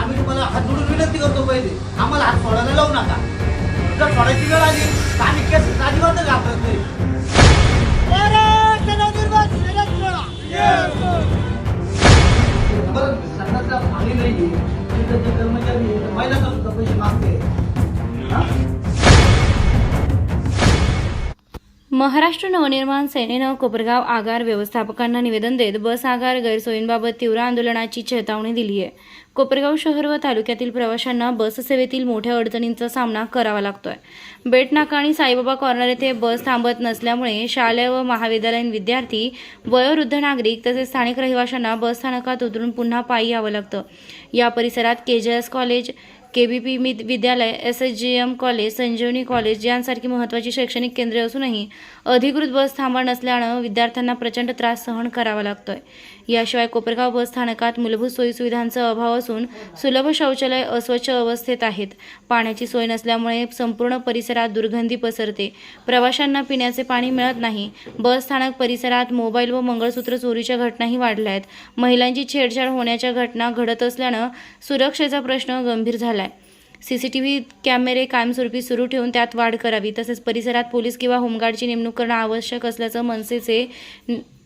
आम्ही तुम्हाला हात जोडून विनंती करतो पहिले. आम्हाला हात सोडायला लावू नका. जर सोडायची वेळ आली तर आम्ही केस अजिबात घाबरत नाही बरं, संडासला पाणी नाहीये. तिथं जे कर्मचारी महिला महिलांना सुद्धा पैसे मागते महाराष्ट्र नवनिर्माण सेनेनं कोपरगाव आगार व्यवस्थापकांना निवेदन देत बस आगार गैरसोयींबाबत तीव्र आंदोलनाची चेतावणी दिली आहे. कोपरगाव शहर व तालुक्यातील प्रवाशांना बससेवेतील मोठ्या अडचणींचा सामना करावा लागतोय. बेटनाका आणि साईबाबा कॉर्नर येथे बस थांबत नसल्यामुळे शालेय व महाविद्यालयीन विद्यार्थी वयोवृद्ध नागरिक तसेच स्थानिक रहिवाशांना बस स्थानकात उतरून पुन्हा पायी यावं लागतं. या परिसरात K J S college K B P मिद विद्यालय S S G M college Sanjivani college यांसारखी महत्त्वाची शैक्षणिक केंद्रे असूनही अधिकृत बस थांबा नसल्यानं विद्यार्थ्यांना प्रचंड त्रास सहन करावा लागतोय. याशिवाय कोपरगाव बस स्थानकात मूलभूत सोयीसुविधांचा अभाव असून सुलभ शौचालय अस्वच्छ अवस्थेत आहेत. पाण्याची सोय नसल्यामुळे संपूर्ण परिसरात दुर्गंधी पसरते. प्रवाशांना पिण्याचे पाणी मिळत नाही. बस स्थानक परिसरात मोबाईल व मंगळसूत्र चोरीच्या घटनाही वाढल्या आहेत. महिलांची छेडछाड होण्याच्या घटना घडत असल्यानं सुरक्षेचा प्रश्न गंभीर झाला सी सी टी व्ही कॅमेरे कायमस्वरूपी सुरू ठेवून त्यात वाढ करावी. तसेच परिसरात पोलीस किंवा होमगार्डची नेमणूक करणं आवश्यक असल्याचं मनसेचे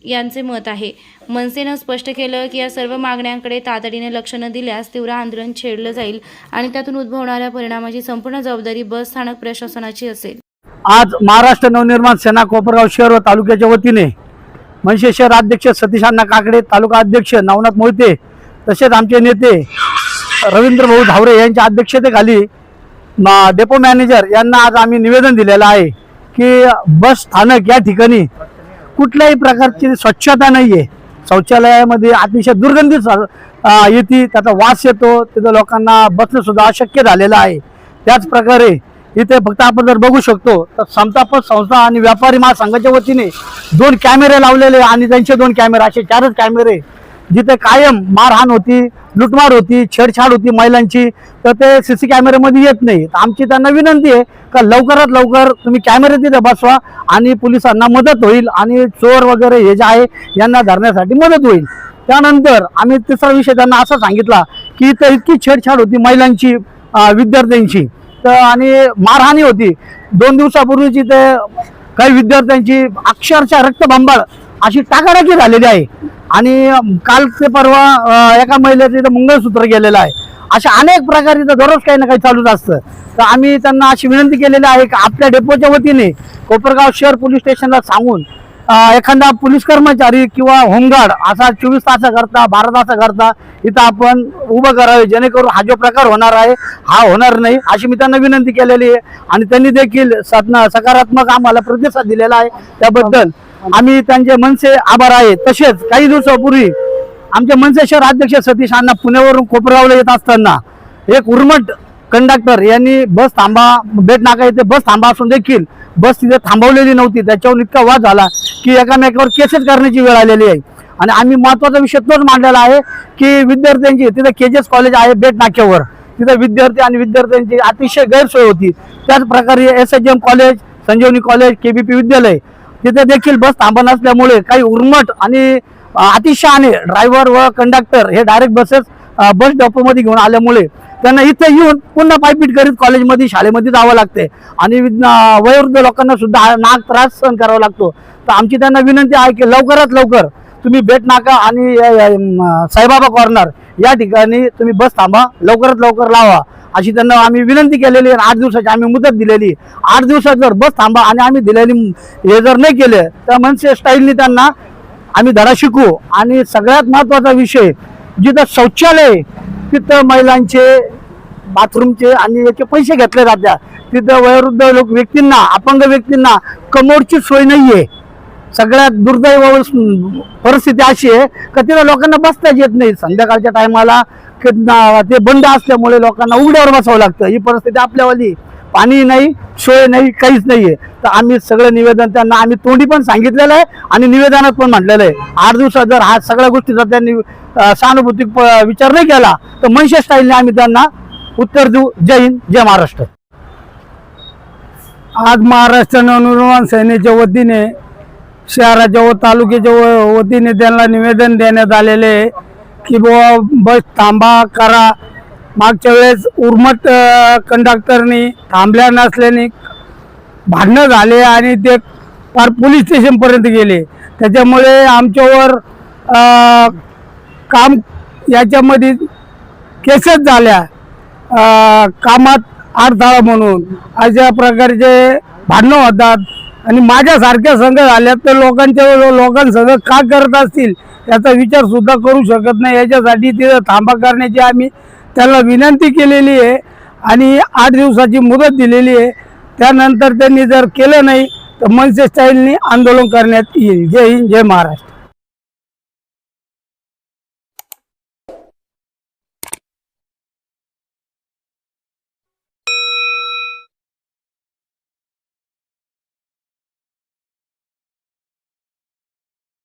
यांचे मत आहे. मनसेनं स्पष्ट केलं की या सर्व मागण्यांकडे तातडीने लक्ष न दिल्यास तीव्र आंदोलन छेडलं जाईल आणि त्यातून उद्भवणाऱ्या परिणामाची संपूर्ण जबाबदारी बस स्थानक प्रशासनाची असेल. आज महाराष्ट्र नवनिर्माण सेना कोपरगाव शहर व तालुक्याच्या वतीने मनसे शहर अध्यक्ष सतीशांना काकडे तालुका अध्यक्ष नवनाथ मोहिते तसेच आमचे नेते रवींद्र भाऊ धावरे यांच्या अध्यक्षतेखाली डेपो मॅनेजर यांना आज आम्ही निवेदन दिलेलं आहे की बस स्थानक या ठिकाणी कुठल्याही प्रकारची स्वच्छता नाही आहे शौचालयामध्ये अतिशय दुर्गंधी स- येते त्याचा वास येतो तिथं लोकांना बसणं सुद्धा अशक्य झालेलं आहे. त्याच प्रकारे इथे फक्त आपण जर बघू शकतो तर समतापत संस्था आणि व्यापारी महासंघाच्या वतीने दोन कॅमेरे लावलेले आणि त्यांचे दोन कॅमेरे असे चारच कॅमेरे जिथे कायम मारहाण होती लुटमार होती छेडछाड होती महिलांची तर ते सी सी कॅमेऱ्यामध्ये येत नाही. आमची त्यांना विनंती आहे का लवकरात लवकर तुम्ही कॅमेरे तिथे बसवा आणि पोलिसांना मदत होईल आणि चोर वगैरे हे जे आहे यांना धरण्यासाठी मदत होईल. त्यानंतर आम्ही तिसरा विषय त्यांना असा सांगितला की इथं इतकी छेडछाड होती महिलांची विद्यार्थ्यांची. तर आणि मारहाणी होती. दोन दिवसापूर्वीची ते काही विद्यार्थ्यांची अक्षरशः रक्तबंबाळ अशी टाकाटाकी झालेली आहे. आणि कालचे काल ते परवा एका महिलेचं इथं मंगळसूत्र गेलेलं आहे. अशा अनेक प्रकारे इथं दररोज काही ना काही चालूच असतं. तर आम्ही त्यांना अशी विनंती केलेली आहे की आपल्या डेपोच्या वतीने कोपरगाव शहर पोलीस स्टेशनला सांगून एखादा पोलीस कर्मचारी किंवा होमगार्ड असा चोवीस तासाकरता बारा तासाकरता इथं आपण उभं करावे जेणेकरून हा जो प्रकार होणार आहे हा होणार नाही अशी मी त्यांना विनंती केलेली आहे. आणि त्यांनी देखील सकारात्मक आम्हाला प्रतिसाद दिलेला आहे. त्याबद्दल आम्ही त्यांचे मनसे आभार आहे. तसेच काही दिवसापूर्वी आमचे मनसे शहर अध्यक्ष सतीश अण्णा पुण्यावरून कोपरगावला येत असताना एक उर्मट कंडक्टर यांनी बस थांबा बेट नाका येथे बस थांबा असून देखील बस तिथे थांबवलेली नव्हती. त्याच्यावर इतका वाद झाला की एकामेकावर केसेस करण्याची वेळ आलेली आहे. आणि आम्ही महत्त्वाचा विषय तोच मांडलेला आहे की विद्यार्थ्यांची तिथे एस कॉलेज आहे बेट नाक्यावर. तिथे विद्यार्थी आणि विद्यार्थ्यांची अतिशय गैरसोय होती. त्याच प्रकारे S H M college Sanjivani college K B P विद्यालय तिथे देखील बस थांबत नसल्यामुळे काही उर्मट आणि अ, अतिशहाणे ड्रायव्हर व कंडक्टर हे डायरेक्ट बसेस बस डॉपोमध्ये घेऊन आल्यामुळे त्यांना इथे येऊन पुन्हा पायपीट करीत कॉलेजमध्ये शाळेमध्ये जावं लागते. आणि वयोवृद्ध लोकांना सुद्धा नाग त्रास सहन करावा लागतो. तर आमची त्यांना विनंती आहे की लवकरात लवकर तुम्ही बेट नाका आणि साईबाबा कॉर्नर या ठिकाणी तुम्ही बस थांबा. लवकरात लवकर लावा. अशी त्यांना आम्ही विनंती केलेली आहे आठ दिवसाची आम्ही मुदत दिलेली आठ दिवसात जर बस थांबा आणि आम्ही दिलेली हे जर नाही केले तर मनसे स्टाईलनी त्यांना आम्ही धडा शिकू आणि सगळ्यात महत्त्वाचा विषय जिथं शौचालय तिथं महिलांचे बाथरूमचे आणि याचे पैसे घेतले जातात. तिथं वयोवृद्ध लोक व्यक्तींना अपंग व्यक्तींना कमोडची सोय नाही आहे सगळ्यात दुर्दैव परिस्थिती अशी आहे का तिथं लोकांना बसताच येत नाही. संध्याकाळच्या टायमाला ते बंद असल्यामुळे लोकांना उघड्यावर बसावं लागतं. ही परिस्थिती आपल्यावाली पाणी नाही सोय नाही काहीच नाहीये. तर आम्ही सगळं निवेदन त्यांना आम्ही तोंडी पण सांगितलेलं आहे आणि निवेदनात पण म्हटलेलं आहे. आठ दिवसात जर हा सगळ्या गोष्टीचा त्यांनी सहानुभूती विचार नाही केला तर मनशे स्टाईलने आम्ही त्यांना उत्तर देऊ. जय हिंद जय महाराष्ट्र. आज महाराष्ट्र नवनिर्माण सेनेच्या वतीने शहराच्या व तालुक्याच्या वतीने त्यांना निवेदन देण्यात आलेले आहे. की बुवा बस थांबा करा. मागच्या वेळेस उर्मट कंडक्टरनी थांबल्या नसल्याने भांडणं झाले आणि ते फार पोलीस स्टेशनपर्यंत गेले. त्याच्यामुळे आमच्यावर काम याच्यामध्ये केसेस झाल्या. कामात अडथळा म्हणून. अशा प्रकारचे भांडणं होतात. आणि माझ्यासारख्या संघ झाल्या तर लोकांच्या लोकांसंग का करत असतील याचा विचार सुद्धा करू शकत नाही. याच्यासाठी तिथं थांबा करण्याची आम्ही त्याला विनंती केलेली आहे आणि आठ दिवसाची मुदत दिलेली आहे. त्यानंतर त्यांनी जर केलं नाही तर मनसे स्टाईलनी आंदोलन करण्यात येईल. जय हिंद जय महाराष्ट्र.